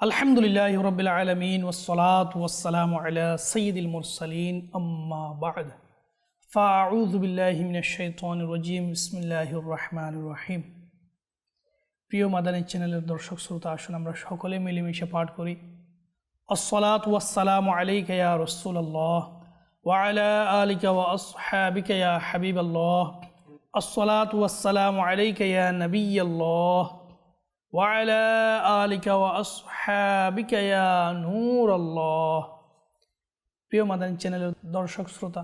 আলহামদুলিল্লাহ রবিল আলমিন ওসলাত ওসালাম আলা সঈদুল মুরসালিন আম্মা বাদ ফাউদ্দিল্লাহিমিনজিম ইসমিল্লাহ রহমান রহিম প্রিয় মাদানী চ্যানেলের দর্শক শ্রোতা আসুন আমরা সকলে মিলেমিশে পাঠ করি আসসালাত ওয়াসালাম আলাইকা ইয়া রসুল্লাহ ওয়ালা আলিকা ওয়া আসহাবিকা ইয়া হাবিব আল্লাহ আসসালাত ওয়াসালাম আলাইকা ইয়া নবী আল্লাহ وعلى آلك وأصحابك يا نور الله প্রিয় মাদানী চ্যানেলের দর্শক শ্রোতা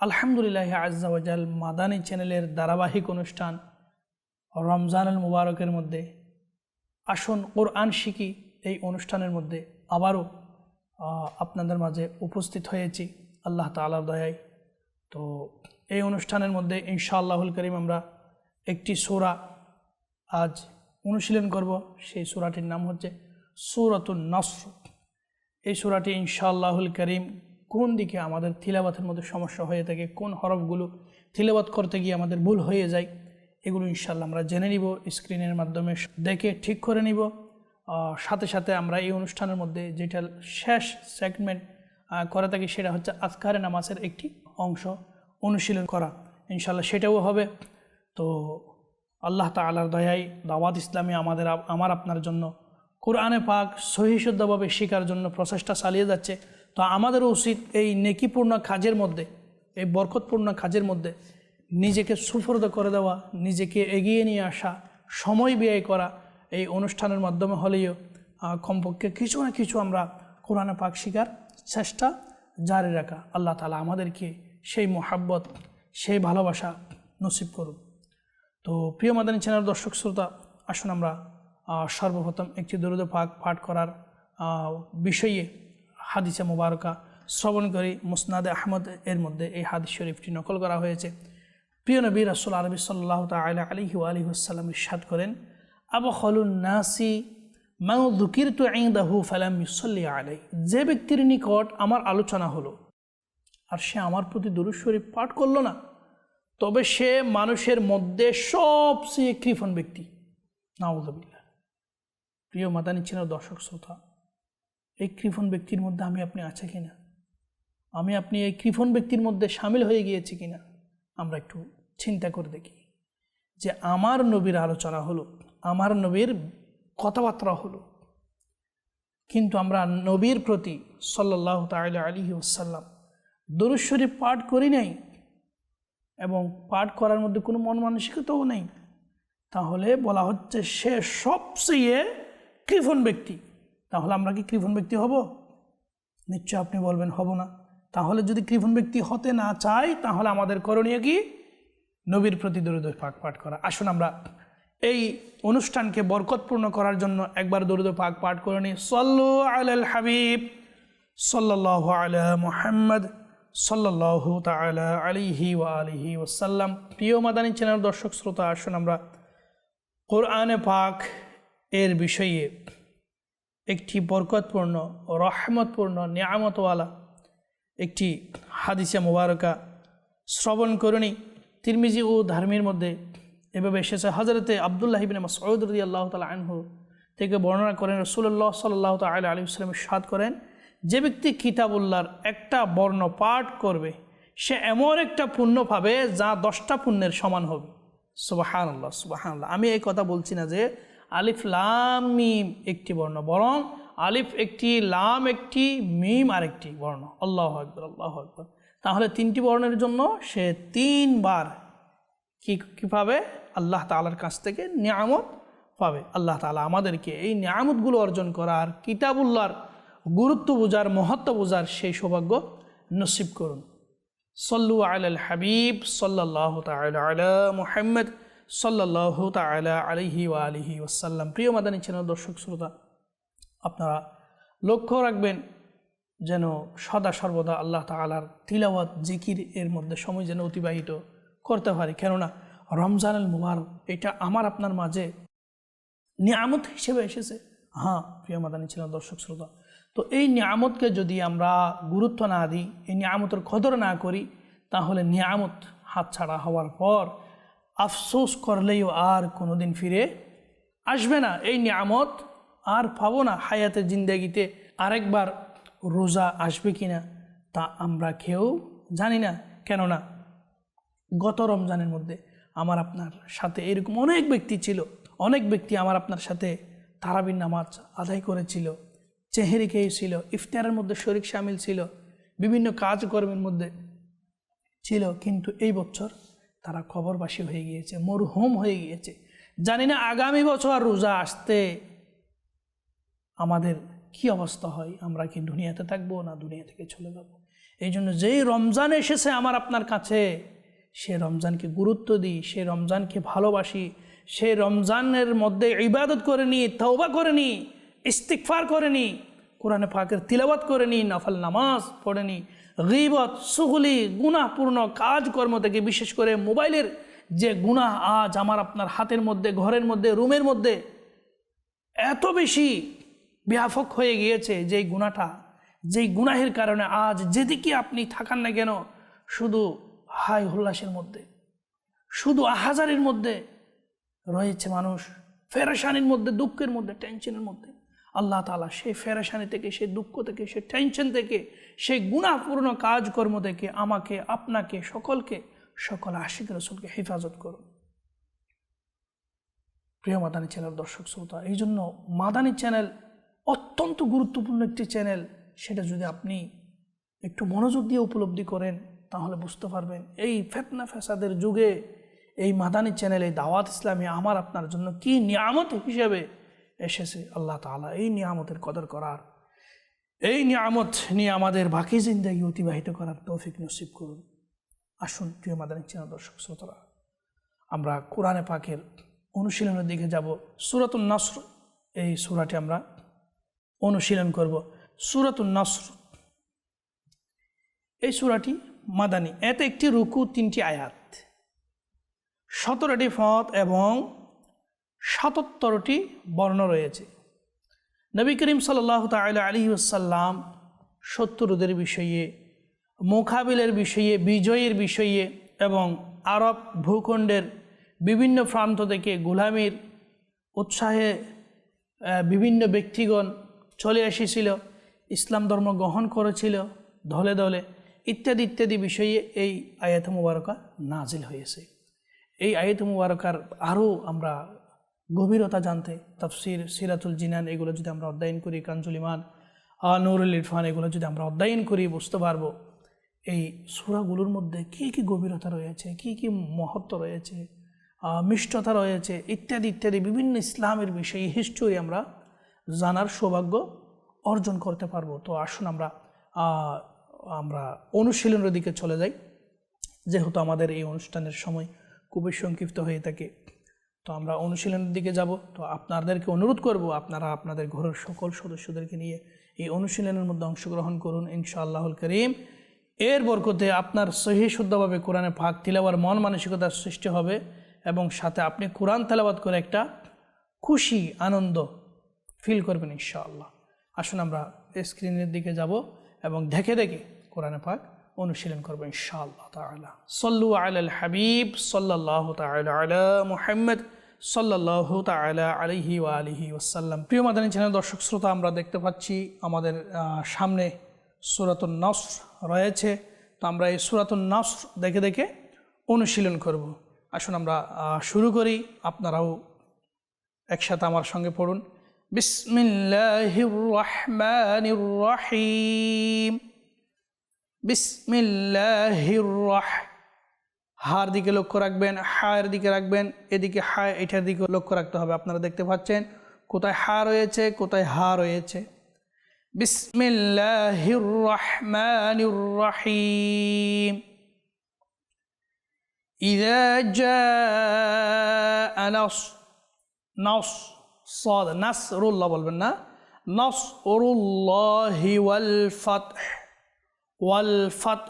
আলহামদুলিল্লাহ আজ্জাওয়াজাল মাদানী চ্যানেলের ধারাবাহিক অনুষ্ঠান রমজানুল মুবারকের মধ্যে আসুন কোরআন শিখি এই অনুষ্ঠানের মধ্যে আবারও আহ, আপনাদের মাঝে উপস্থিত হয়েছি আল্লাহ তালার দয়ায় তো এই অনুষ্ঠানের মধ্যে ইনশাআল্লাহুল করিম আমরা একটি সোরা আজ অনুশীলন করব, সেই সুরাটির নাম হচ্ছে সুরাতুল নসর। এই সুরাটি ইনশাআল্লাহুল করিম কোন দিকে আমাদের থিলাবাতের মধ্যে সমস্যা হয়ে থাকে, কোন হরফগুলো থিলাবাত করতে গিয়ে আমাদের ভুল হয়ে যায়, এগুলো ইনশাল্লাহ আমরা জেনে নিব, স্ক্রিনের মাধ্যমে দেখে ঠিক করে নিব। সাথে সাথে আমরা এই অনুষ্ঠানের মধ্যে যেটা শেষ সেগমেন্ট করে থাকি সেটা হচ্ছে আজকারে নামাজের একটি অংশ অনুশীলন করা। ইনশাল্লাহ সেটাও হবে। তো আল্লাহ তালার দয়াই দাওয়াত ইসলামী আমাদের আমার আপনার জন্য কোরআনে পাক সহিশুদ্ধভাবে শেখার জন্য প্রচেষ্টা চালিয়ে যাচ্ছে। তো আমাদেরও উচিত এই নেকিপূর্ণ কাজের মধ্যে, এই বরকতপূর্ণ কাজের মধ্যে নিজেকে সুফর্দ করে দেওয়া, নিজেকে এগিয়ে নিয়ে আসা, সময় ব্যয় করা এই অনুষ্ঠানের মাধ্যমে হলেও কমপক্ষে কিছু না কিছু আমরা কোরআনে পাক শিকার চেষ্টা জারি রাখা। আল্লাহ তালা আমাদেরকে সেই মোহাব্বত, সেই ভালোবাসা নসিব করুন তো প্রিয় মাদানী চ্যানেল দর্শক শ্রোতা, আসুন আমরা সর্বপ্রথম একটি দরুদ পাক পাঠ করার বিষয়ে হাদিসে মুবারকা শ্রবণ করি। মুসনাদে আহমদ এর মধ্যে এই হাদিস শরীফটি নকল করা হয়েছে। প্রিয় নবী রাসুল আরবি সাল্লাহ তালা আলিহি আলি আসাল্লাম ইরশাদ করেন আবু খলুন নাসি মাউ দুকির তু আইদাহু ফালাম ইসল্লি আলাই যে ব্যক্তির নিকট আমার আলোচনা হলো, আর সে আমার প্রতি দুরুদ শরীফ পাঠ করল না তবে সে মানুষের মধ্যে সবচেয়ে কৃপণ ব্যক্তি। নাউজবিল্লা প্রিয় মাদানী ছিল দর্শক শ্রোতা, এই কৃপণ ব্যক্তির মধ্যে আমি আপনি আছে কিনা? আমি আপনি এই কৃপণ ব্যক্তির মধ্যে সামিল হয়ে গিয়েছি কিনা? আমরা একটু চিন্তা করে দেখি যে আমার নবীর আলোচনা হলো, আমার নবীর কথাবার্তা হলো। কিন্তু আমরা নবীর প্রতি সাল্লাহ তাইলা আলী ওসাল্লাম দরুদ শরীফ পাঠ করি নাই এবং পাঠ করার মধ্যে কোনো মন মানসিকতাও নেই। তাহলে বলা হচ্ছে সে সবচেয়ে কৃপণ ব্যক্তি। তাহলে আমরা কি কৃপণ ব্যক্তি হব? নিশ্চয় আপনি বলবেন, হব না। তাহলে যদি কৃপণ ব্যক্তি হতে না চাই, তাহলে আমাদের করণীয় কি? নবীর প্রতি দরুদ পাক পাঠ করা। আসুন আমরা এই অনুষ্ঠানকে বরকতপূর্ণ করার জন্য একবার দরুদ পাক পাঠ করে নিই। সল্লু আল হাবিব সাল্লাহ আলা মুহাম্মদ। সাল্লাহ তালা আলিহি ওয়া আলিহি ওসাল্লাম প্রিয় মাদানী চ্যানেল দর্শক শ্রোতা, আসুন আমরা কোরআনে পাক এর বিষয়ে একটি বরকতপূর্ণ, রহমতপূর্ণ, নিয়ামতওয়ালা একটি হাদিসে মুবারকা শ্রবণ করণী তিরমিজি ও ধর্মের মধ্যে এভাবে এসেছে হজরতে আবদুল্লাহ ইবিন মাসউদ রদি আল্লাহ তালা আনহু থেকে বর্ণনা করেন রসুল্লাহ সাল্লাহ তাল আলী ইসলামের সাদ করেন যে ব্যক্তি কিতাবুল্লাহর একটা বর্ণ পাঠ করবে, সে এমন একটা পুণ্য পাবে যা দশটা পুণ্যের সমান হবে। সুবাহান আল্লাহ সুবাহান আল্লাহ আমি এই কথা বলছি না যে আলিফ, লাম, মিম একটি বর্ণ, বরং আলিফ একটি, লাম একটি, মিম আরেকটি বর্ণ। আল্লাহ আকবর আল্লাহ আকবর। তাহলে তিনটি বর্ণের জন্য সে তিনবার কি, কী পাবে? আল্লাহ তালার কাছ থেকে নিয়ামত পাবে। আল্লাহ তালা আমাদেরকে এই নিয়ামতগুলো অর্জন করার, কিতাবুল্লাহর গুরুত্ব বোঝার, মহত্ব বোঝার সেই সৌভাগ্য নসিব করুন। সল্লু আল হাবিব সাল্লাহ তালা মুহাম্মদ সাল্লাহ তালা আলিহি ওয়া আলিহি ওসাল্লাম প্রিয় মাদানী চ্যানেল, দর্শক, শ্রোতা, আপনারা লক্ষ্য রাখবেন যেন সদা সর্বদা আল্লাহ তালার তিলাওয়াত, জিকির এর মধ্যে সময় যেন অতিবাহিত করতে পারি। কেননা রমজানুল মুবারক, এটা আমার, আপনার মাঝে নিয়ামত হিসেবে এসেছে। হ্যাঁ প্রিয় মাদানী ছিল দর্শক, শ্রোতা তো এই নিয়ামতকে যদি আমরা গুরুত্ব না দিই, এই নিয়ামতের কদর না করি, তাহলে নিয়ামত হাতছাড়া হওয়ার পর আফসোস করলেও আর কোনোদিন ফিরে আসবে না। এই নিয়ামত আর পাবো না। হায়াতের জিন্দাগিতে আরেকবার রোজা আসবে কি না তা আমরা কেউ জানি না। কেননা গত রমজানের মধ্যে আমার আপনার সাথে এরকম অনেক ব্যক্তি ছিল, অনেক ব্যক্তি আমার আপনার সাথে তারাবির নামাজ আদায় করেছিল। চেহারি খেয়েছিল, ইফতারের মধ্যে শরিক সামিল ছিল, বিভিন্ন কাজকর্মের মধ্যে ছিল, কিন্তু এই বছর তারা খবরবাসী হয়ে গিয়েছে, মরহুম হয়ে গিয়েছে। জানি না আগামী বছর রোজা আসতে আমাদের কি অবস্থা হয়, আমরা কি দুনিয়াতে থাকব না দুনিয়া থেকে চলে যাব? এই জন্য যেই রমজান এসেছে আমার আপনার কাছে, সে রমজানকে গুরুত্ব দিই, সে রমজানকে ভালোবাসি, সে রমজানের মধ্যে ইবাদত করে নিই তৌবা করে নিই ইস্তিকফার করে নিই কোরআনে পাকের তিলাবাত করে নিই নফল নামাজ পড়ে নিই গিবত, সুগুলি গুণাপূর্ণ কাজকর্ম থেকে বিশেষ করে মোবাইলের যে গুনাহ আজ আমার আপনার হাতের মধ্যে, ঘরের মধ্যে, রুমের মধ্যে এত বেশি ব্যাপক হয়ে গিয়েছে যেই গুণাটা যেই গুনাহের কারণে আজ যেদিকে আপনি থাকান না কেন, শুধু হাই উল্লাসের মধ্যে, শুধু আহাজারের মধ্যে রয়েছে মানুষ, ফেরেশানির মধ্যে, দুঃখের মধ্যে, টেনশনের মধ্যে। আল্লাহ তালা সেই ফেরেশানি থেকে, সেই দুঃখ থেকে, সেই টেনশন থেকে, সেই গুণাপূর্ণ কাজকর্ম থেকে আমাকে, আপনাকে, সকলকে, সকল আশিক রসুলকে হেফাজত করুন। প্রিয় মাদানী চ্যানেল দর্শক, শ্রোতা, এই জন্য মাদানী চ্যানেল অত্যন্ত গুরুত্বপূর্ণ একটি চ্যানেল সেটা যদি আপনি একটু মনোযোগ দিয়ে উপলব্ধি করেন, তাহলে বুঝতে পারবেন এই ফেতনা ফেসাদের যুগে এই মাদানী চ্যানেল এই দাওয়াত ইসলামী আমার আপনার জন্য কি নিয়ামত হিসেবে এসেছে আল্লাহ তালা এই নিয়ামতের কদর করার, এই নিয়ামত নিয়ে আমাদের বাকি জিন্দাগি অতিবাহিত করার তৌফিক নসিব করুন। আসুন, প্রিয় মাদানী চ্যানেল দর্শক শ্রোতরা, আমরা কোরআনে পাকের অনুশীলনের দিকে যাব। সুরাতুল নসর, এই সুরাটি আমরা অনুশীলন করব। সুরাতুল নসর, এই সুরাটি মাদানী, এতে একটি রুকু, তিনটি আয়াত, সতেরোটি ফত এবং সাতাত্তরটি বর্ণ রয়েছে। নবী করিম সাল্লাহ তালা আলী আসাল্লাম শত্রুদের বিষয়ে, মোকাবিলের বিষয়ে, বিজয়ের বিষয়ে এবং আরব ভূখণ্ডের বিভিন্ন প্রান্ত থেকে গোলামির উৎসাহে বিভিন্ন ব্যক্তিগণ চলে এসেছিল, ইসলাম ধর্ম গ্রহণ করেছিল দলে দলে, ইত্যাদি ইত্যাদি বিষয়ে এই আয়াত মুবারকা নাজিল হয়েছে। এই আয়াত মুবারকার আরও আমরা গভীরতা জানতে, তফসির, সিরাতুল জিনান, এগুলো যদি আমরা অধ্যয়ন করি কাঞ্জুলিমান নুরুল ইরফান, এগুলো যদি আমরা অধ্যয়ন করি, বুঝতে পারব এই সুরাগুলোর মধ্যে কী কী গভীরতা রয়েছে, কী কী মহত্ব রয়েছে মিষ্টতা রয়েছে, ইত্যাদি ইত্যাদি বিভিন্ন ইসলামের বিষয়ে হিস্টোরি আমরা জানার সৌভাগ্য অর্জন করতে পারব। তো আসুন আমরা আমরা অনুশীলনের দিকে চলে যাই। যেহেতু আমাদের এই অনুষ্ঠানের সময় খুবই সংক্ষিপ্ত হয়ে থাকে তো আমরা অনুশীলনের দিকে যাব। তো আপনাদেরকে অনুরোধ করব, আপনারা আপনাদের ঘরের সকল সদস্যদেরকে নিয়ে এই অনুশীলনের মধ্যে অংশগ্রহণ করুন, ইনশাআল্লাহুল করিম। এর বরকতে আপনার সহি শুদ্ধভাবে কোরআনে ফাঁক তিলাবার মন মানসিকতার সৃষ্টি হবে এবং সাথে আপনি কোরআন তেলাবাদ করে একটা খুশি, আনন্দ ফিল করবেন, ইনশাআল্লাহ। আসুন আমরা স্ক্রিনের দিকে যাব এবং দেখে দেখে কোরআনে পাক অনুশীলন করব ইনশাআল্লাহ তালা সল্লু আল হাবিব সাল্লাহ তালা আলা মুহাম্মদ সাল্লাহ তালা আলহি আলহি ওসাল্লাম প্রিয় মাদানী চ্যানেল, দর্শক শ্রোতা, আমরা দেখতে পাচ্ছি আমাদের সামনে সুরাতুল নসর রয়েছে। তো আমরা এই সুরাতুল নসর দেখে দেখে অনুশীলন করব। আসুন আমরা শুরু করি। আপনারাও একসাথে আমার সঙ্গে পড়ুন। বিসমিল্লাহির রহমানির রহিম। বিসমিল্লাহির রহ হার দিকে লক্ষ্য রাখবেন হায়ের দিকে রাখবেন এদিকে হায় এটার দিকে লক্ষ্য রাখতে হবে আপনারা দেখতে পাচ্ছেন কোথায় হা রয়েছে কোথায় হা রয়েছে বিসমিল্লাহির রহমানির রহিম إذا جاء نصر نصر صاد نصر الله বলবেন না نصر الله والفتح ওয়াল ফাত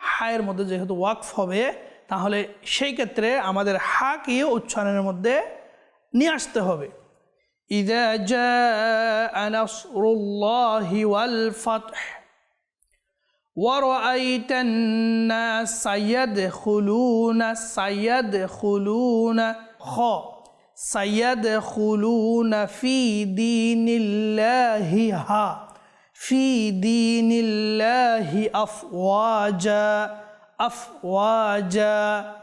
হায়ের মধ্যে যেহেতু ওয়াকফ হবে তাহলে সেই ক্ষেত্রে আমাদের হাকে উচ্চারণের মধ্যে নিয়ে আসতে হবে إذا جاء نصر الله والفتح ورأيت الناس يدخلون سيدخلون خ سيدخلون في دين الله ها في دين الله أفواجا أفواجا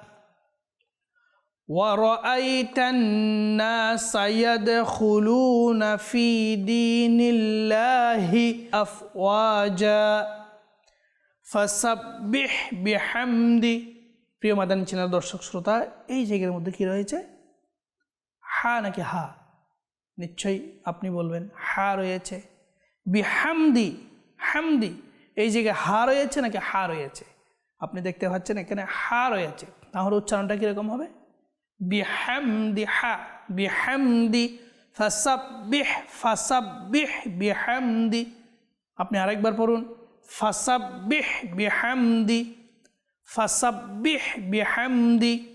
ورأيت الناس يدخلون في دين الله أفواجا فسبح بحمد প্রিয় মাদানী চ্যানেল দর্শক শ্রোতা এই জায়গার মধ্যে কি রয়েছে হা নাকি হা নিশ্চয়ই আপনি বলবেন হা রয়েছে বিহামদি, হামদি। এই জায়গায় হা রয়েছে নাকি হা রয়েছে? আপনি দেখতে পাচ্ছেন এখানে হা রয়েছে। তাহলে উচ্চারণটা কীরকম হবে? বি বিহামদি, হা বি বিহামদি, ফাসাব্বিহ ফাসাব্বিহ, বিহামদি। আপনি আরেকবার পড়ুন। ফাসাব্বিহ, বিহামদি ফাসাব্বিহ বিহামদি।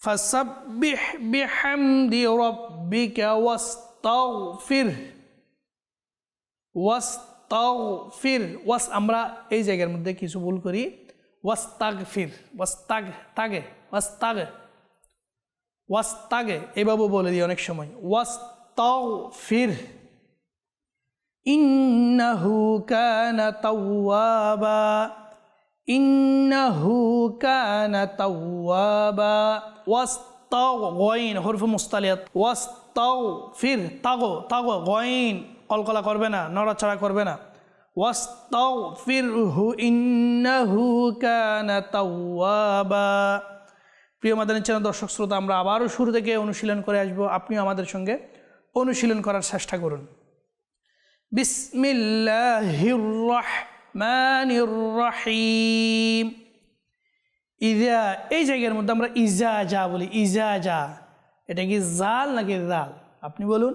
ফাসাব্বিহ, বিহামদি, রব্বিকা ওয়াস্তাগফির। ওয়াস্তাগফির, ওয়াস আমরা এই জায়গার মধ্যে কিছু ভুল করি। ওয়াস্তাগফির, ওয়াস্তাগ, তাগে, ওয়াস্তাগে ওয়াস্তাগে, এভাবে বলে দিই অনেক সময়। ওয়াস্তাগফির, ইন্নাহু কানা তাওয়াবা, ইন্নাহু কানা তাওয়াবা, ওয়াস্তাগ গয়ন হরফ মুস্তালিয়াত ওয়াস তাও ফির তাগো তাগো গয়ন কলকলা করবে না, নড়াচড়া করবে না। ওয়াস্তাগফিরহু ইন্নাহু কানা তাওয়াবা। প্রিয় মাদানী চ্যানেল, দর্শক শ্রোতা, আমরা আবারও শুরু থেকে অনুশীলন করে আসব। আপনিও আমাদের সঙ্গে অনুশীলন করার চেষ্টা করুন। বিসমিল্লাহির রহমানির রহিম ইজা, এই জায়গার মধ্যে আমরা ইজা যা বলি। ইজা যা এটা কি জাল নাকি জাল? আপনি বলুন।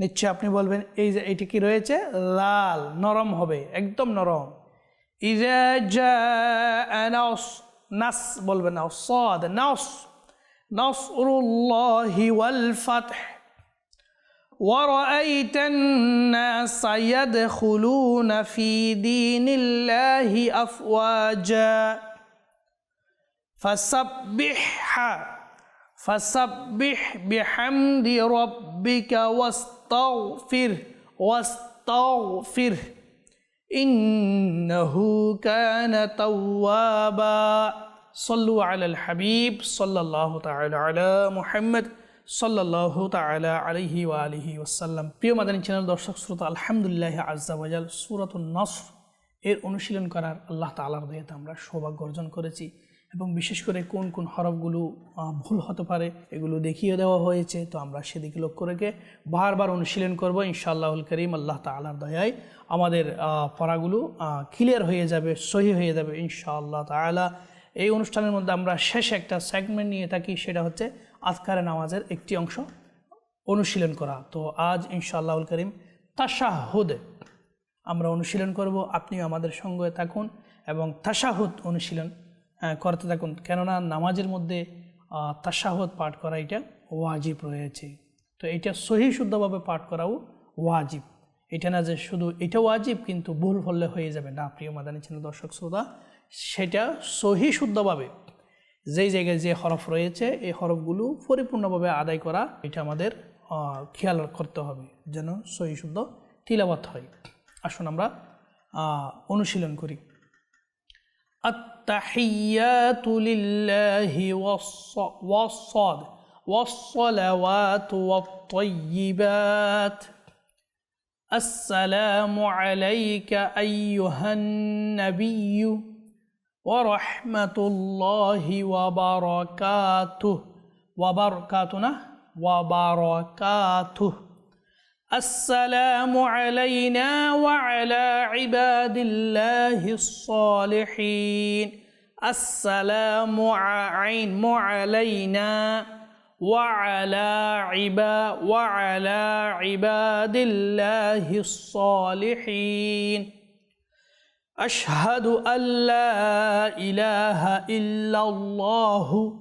নিশ্চয় আপনি বলবেন এই যে এটি কি রয়েছে লাল নরম হবে একদম নরম ইজা যা নাস নাস বলবেন না সদ নাস নাসরুল্লাহি ওয়াল ফাতহ ورأيت الناس يدخلون في دين الله أفواجا فسبح فسبح بحمد ربك واستغفر ওয়াস্তাগফির ওয়াস্তাগফির ইন্নাহু কানা তাওয়াবা সল্লু আলাল হাবিব সাল্লাল্লাহু তাআলা আলা মুহাম্মদ সাল্লাল্লাহু তাআলা আলাইহি ওয়া আলিহি ওয়াসাল্লাম প্রিয় মাদানী চ্যানেল দর্শক শ্রোতা, আলহামদুলিল্লাহ আজ্জা ওয়াজাল, সূরাতুন নসর এর অনুশীলন করার আল্লাহ তাআলার দয়াতে আমরা সৌভাগ্য অর্জন করেছি। এবং বিশেষ করে কোন কোন হরফগুলো ভুল হতে পারে এগুলো দেখিয়ে দেওয়া হয়েছে। তো আমরা সেদিকে লক্ষ্য রেখে বারবার অনুশীলন করব ইনশাআল্লাহুল করিম। আল্লাহ তালার দয়ায় আমাদের পড়াগুলো ক্লিয়ার হয়ে যাবে, সহি হয়ে যাবে ইনশাআল্লাহ তালা এই অনুষ্ঠানের মধ্যে আমরা শেষে একটা সেগমেন্ট নিয়ে থাকি, সেটা হচ্ছে আজকারে নামাজের একটি অংশ অনুশীলন করা। তো আজ ইনশাআল্লাহুল করিম তাশাহুদে আমরা অনুশীলন করব। আপনিও আমাদের সঙ্গে থাকুন এবং তাশাহুদ অনুশীলন করতে থাকুন। কেননা নামাজের মধ্যে তাসাহত পাঠ করা এটা ওয়াজিব রয়েছে। তো এটা সহি শুদ্ধভাবে পাঠ করাও ওয়াজিব। এটা না যে শুধু এটা ওয়াজিব, কিন্তু ভুল হলে হয়ে যাবে। না, প্রিয় মাদানী ছিল দর্শক শ্রোতা, সেটা সহি শুদ্ধভাবে যেই জায়গায় যে হরফ রয়েছে, এই হরফগুলো পরিপূর্ণভাবে আদায় করা, এটা আমাদের খেয়াল করতে হবে যেন সহি শুদ্ধ তিলাবাত হয়। আসুন আমরা অনুশীলন করি। التحيات لله والصاد والصلوات والطيبات. السلام عليك أيها النبي ورحمة الله وبركاته. وبركاتنا وبركاته. السلام علينا وعلى عباد الله الصالحين. السلام عين علينا وعلى عباد وعلى عباد الله الصالحين. أشهد أن لا إله إلا الله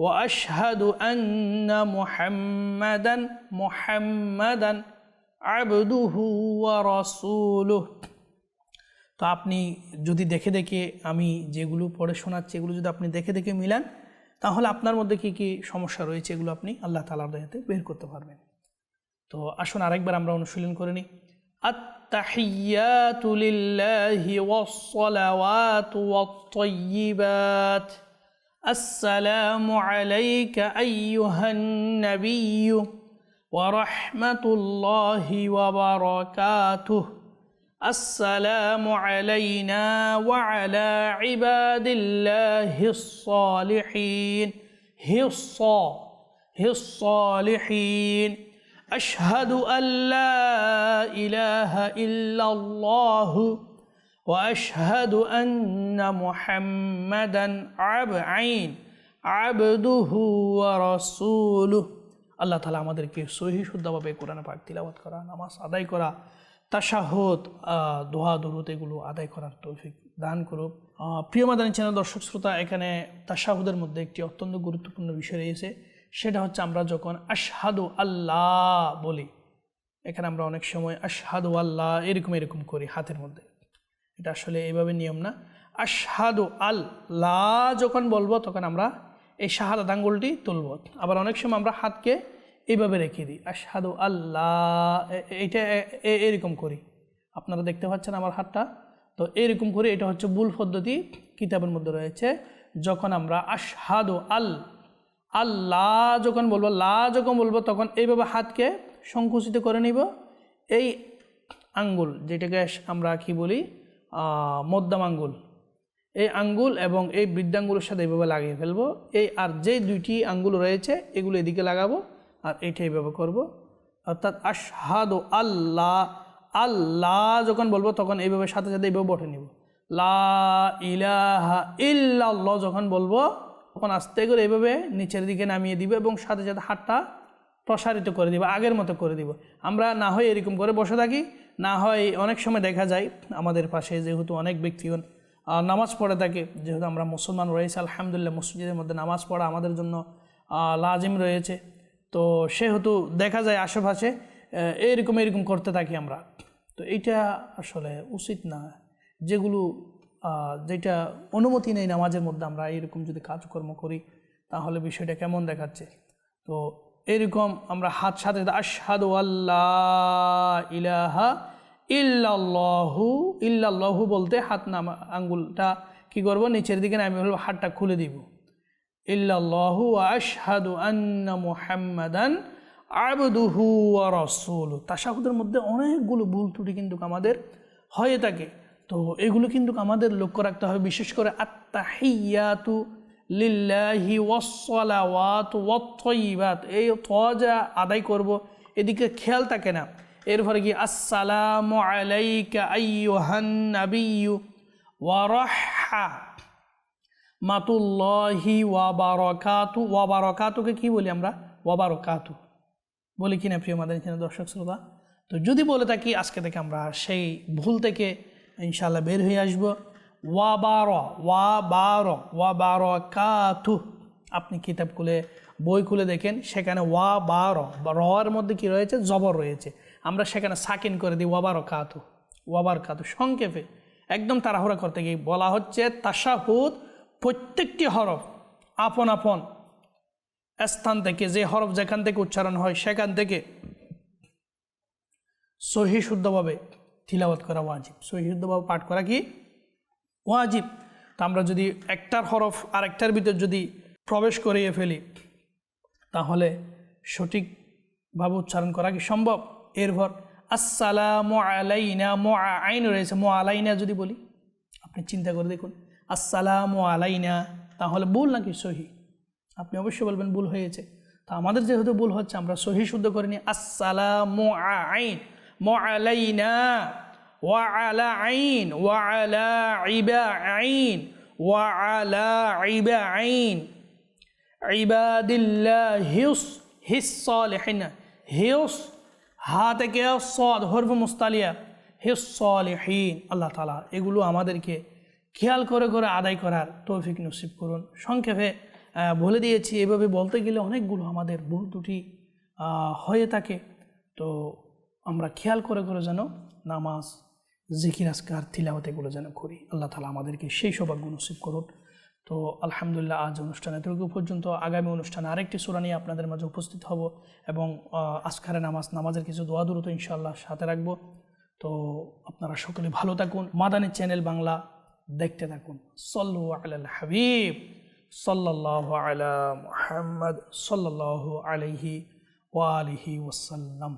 وأشهد أن محمدا محمدا عبده ورسوله তো আপনি যদি দেখে দেখে আমি যেগুলো পড়ে শোনাচ্ছি এগুলো যদি আপনি দেখে দেখে মিলান তাহলে আপনার মধ্যে কি কি সমস্যা রয়েছে এগুলো আপনি আল্লাহ তালার দয়াতে বের করতে পারবেন তো আসুন আরেকবার আমরা অনুশীলন করে নিই التحيات لله والصلوات والطيبات السلام عليك أيها النبي ورحمة الله وبركاته. السلام علينا وعلى عباد الله الصالحين. هصا الصالحين أشهد أن لا إله إلا الله وأشهد أن محمدا عب عين عبده ورسوله আল্লাহ তালা আমাদেরকে সহি শুদ্ধভাবে কোরআন পাক তিলাবাত করা নামাজ আদায় করা তাশাহদ দোহা দরুদ এগুলো আদায় করার তৌফিক দান করুক আহ, প্রিয় মাদানী চ্যানেল দর্শক শ্রোতা এখানে তাশাহুদের মধ্যে একটি অত্যন্ত গুরুত্বপূর্ণ বিষয় রয়েছে সেটা হচ্ছে আমরা যখন আশহাদু আল্লাহ বলি এখানে আমরা অনেক সময় আশহাদু আল্লাহ এরকম এরকম করি হাতের মধ্যে এটা আসলে এইভাবে নিয়ম না। আশহাদু লা যখন বলব, তখন আমরা এই শাহাদাত আঙ্গুলটি তুলব। আবার অনেক সময় আমরা হাতকে এইভাবে রেখে দিই। আশহাদু আল্লাহ এইটা এরকম করি। আপনারা দেখতে পাচ্ছেন আমার হাতটা? তো এরকম করে এটা হচ্ছে ভুল পদ্ধতি কিতাবের মধ্যে রয়েছে। যখন আমরা আশহাদু আল আল্লাহ যখন বলব, লা যখন বলব, তখন এইভাবে হাতকে সংকুচিত করে নিব। এই আঙ্গুল, যেটাকে আমরা কি বলি? মধ্যম আঙ্গুল। এই আঙ্গুল এবং এই বৃদ্ধাঙ্গুলের সাথে এইভাবে লাগিয়ে ফেলব। এই আর যে দুইটি আঙ্গুল রয়েছে, এগুলো এদিকে লাগাবো আর এইটা এইভাবে করব। অর্থাৎ আশহাদু আল্লাহ আল্লাহ যখন বলব তখন এইভাবে সাথে সাথে এইভাবে বটে নিব। লা ইলাহা যখন বলব তখন আস্তে করে এইভাবে নিচের দিকে নামিয়ে দিব এবং সাথে সাথে হাতটা প্রসারিত করে দিব, আগের মতো করে দিব। আমরা না হয় এরকম করে বসে থাকি না হয় অনেক সময় দেখা যায় আমাদের পাশে যেহেতু অনেক ব্যক্তিগণ নামাজ পড়ে থাকে, যেহেতু আমরা মুসলমান রয়েছে, আলহামদুলিল্লাহ মসজিদের মধ্যে নামাজ পড়া আমাদের জন্য লাজিম রয়েছে। তো সেহেতু দেখা যায় আশেপাশে এরকম এরকম করতে থাকি আমরা। তো এইটা আসলে উচিত না। যেগুলো যেটা অনুমতি নেই নামাজের মধ্যে আমরা এরকম যদি কাজকর্ম করি, তাহলে বিষয়টা কেমন দেখাচ্ছে? তো এরকম আমরা হাত সাথে আশহাদু আল্লাহ ইলাহা ইল্লাল্লাহু বলতে হাত নাম, আঙ্গুলটা কি করব? নিচের দিকে নামিয়ে ফেলব, হাতটা খুলে দিব। ইল্লাল্লাহু আশহাদু আন্না আবদুহু রাসূলু তাশাহুদের মধ্যে অনেকগুলো ভুল ত্রুটি কিন্তু আমাদের হয়ে থাকে। তো এগুলো কিন্তু আমাদের লক্ষ্য রাখতে হবে, বিশেষ করে আত্তাহিয়াতু লিল্লাহি ওয়াসসালাওয়াত ওয়াত এই তজা আদায় করব। এদিকে খেয়াল থাকে না। এরপরে কি? আসসালামু মাতুল্লাহি ওয়াবারকাতু ওয়াবারকাতুকে কি বলি আমরা? ওয়াবারকাতু বলি কিনা প্রিয় মাদানী চ্যানেল দর্শক শ্রোতা? তো যদি বলে থাকি, আজকে থেকে আমরা সেই ভুল থেকে ইনশাল্লাহ বের হয়ে আসব। ওয়া বার ওয়া ওয়া কাতু আপনি কিতাব খুলে, বই খুলে দেখেন, সেখানে ওয়া বার রয়ের মধ্যে কি রয়েছে? জবর রয়েছে। আমরা সেখানে সাকিন করে দিই ওয়াবার কাতু ওয়াবার কাতু সংক্ষেপে একদম তাড়াহুড়া করতে গিয়ে বলা হচ্ছে তাসাহুদ প্রত্যেকটি হরফ আপন আপন স্থান থেকে, যে হরফ যেখান থেকে উচ্চারণ হয়, সেখান থেকে সহি শুদ্ধভাবে তিলাওয়াত করা ওয়াজিব। সহি শুদ্ধভাবে পাঠ করা কি? ওয়াজিব। তা আমরা যদি একটার হরফ আর একটার ভিতর যদি প্রবেশ করিয়ে ফেলি, তাহলে সঠিকভাবে উচ্চারণ করা কি সম্ভব? এরপর, আসসালামু আলাইনা মো আইন রয়েছে। মো আলাইনা যদি বলি, আপনি চিন্তা করে দেখুন। আসসালামু আলাইনা, তাহলে ভুল নাকি সহি? আপনি অবশ্যই বলবেন ভুল হয়েছে। তা আমাদের যেহেতু ভুল হচ্ছে, আমরা সহি শুদ্ধ করে নিই আসসালামু আইন মো আলাইনা। ওয়া আইন ওয়া আইন ওয়া আইন মুস্তালিয়া। আল্লাহ তালা এগুলো আমাদেরকে খেয়াল করে করে আদায় করার তৌফিক নসিব করুন। সংক্ষেপে বলে দিয়েছি, এভাবে বলতে গেলে অনেকগুলো আমাদের ভুল দুটি হয়ে থাকে। তো আমরা খেয়াল করে করে যেন নামাজ জিকির আসকার তিলাওয়াত এগুলো যেন করি। আল্লাহ তালা আমাদেরকে সেই সৌভাগ্য নসিব করুন তো আলহামদুলিল্লাহ আজ অনুষ্ঠান এতটুকু পর্যন্ত আগামী অনুষ্ঠানে আরেকটি সুরা নিয়ে আপনাদের মাঝে উপস্থিত হব এবং আজকারে নামাজ, নামাজের কিছু দোয়া দূরত ইনশাআল্লাহ সাথে রাখব। তো আপনারা সকলে ভালো থাকুন। মাদানী চ্যানেল বাংলা দেখতে থাকুন। সল্লু আলাল হাবিব। সাল্লাহ আলা মুহাম্মদ। সাল্লাহ আলাইহি ওয়ালিহি ওয়াসাল্লাম।